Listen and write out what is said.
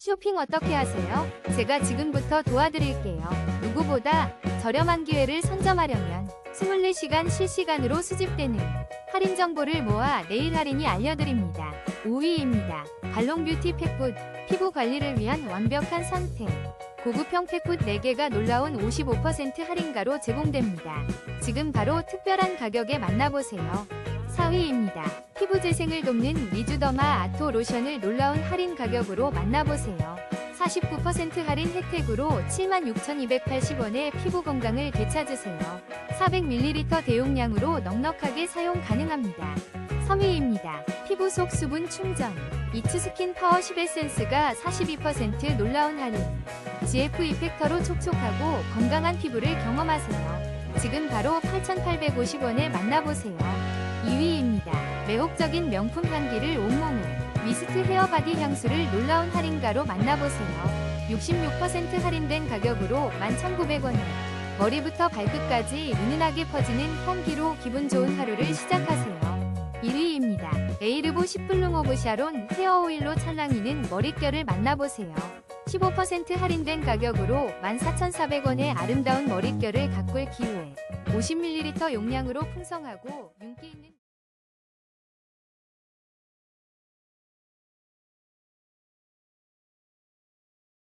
쇼핑 어떻게 하세요? 제가 지금부터 도와드릴게요. 누구보다 저렴한 기회를 선점하려면 24시간 실시간으로 수집되는 할인 정보를 모아 내일 할인이 알려드립니다. 5위입니다. 발롱 뷰티 팩굿 피부 관리를 위한 완벽한 선택. 고급형 팩굿 4개가 놀라운 55% 할인가로 제공됩니다. 지금 바로 특별한 가격에 만나보세요. 4위입니다. 피부 재생을 돕는 미주더마 아토 로션을 놀라운 할인 가격으로 만나보세요. 49% 할인 혜택으로 76,280원에 피부 건강을 되찾으세요. 400ml 대용량으로 넉넉하게 사용 가능합니다. 3위입니다. 피부 속 수분 충전. 이츠스킨 파워 10에센스가 42% 놀라운 할인. GF 이펙터로 촉촉하고 건강한 피부를 경험하세요. 지금 바로 8,850원에 만나보세요. 2위 입니다. 매혹적인 명품 향기를 온몸에 미스트 헤어 바디 향수를 놀라운 할인가로 만나보세요. 66% 할인된 가격으로 11,900원에 머리부터 발끝까지 은은하게 퍼지는 향기로 기분 좋은 하루를 시작하세요. 1위입니다. 에이르보 10블룸 오브 샤론 헤어 오일로 찰랑이는 머릿결을 만나보세요. 15% 할인된 가격으로 14,400원의 아름다운 머릿결을 가꿀 기회. 50ml 용량으로 풍성하고 윤기 있는